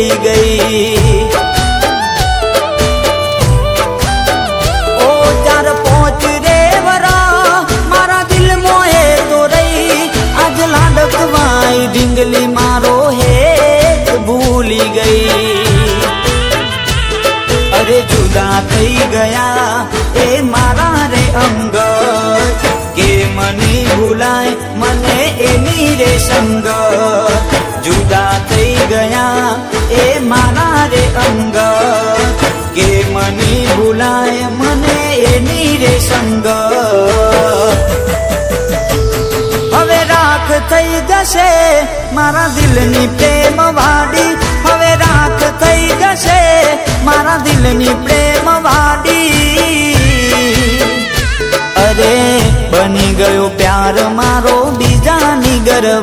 ચલી ગઈ મારા દિલ મોહે તો રહી ઢીંગલી મારો હે ભૂલી ગઈ અરે જુદા થઈ ગયા એ મારા રે અંગત કે મને ભૂલાય મને એની રે સંગત મારા કે મને ભૂલાય મને એની રે સંગ. હવે રાખ થઈ જશે મારા દિલની પ્રેમ વાડી. હવે રાખ થઈ જશે મારા દિલની પ્રેમ વાડી. અરે બની ગયો પ્યાર મારો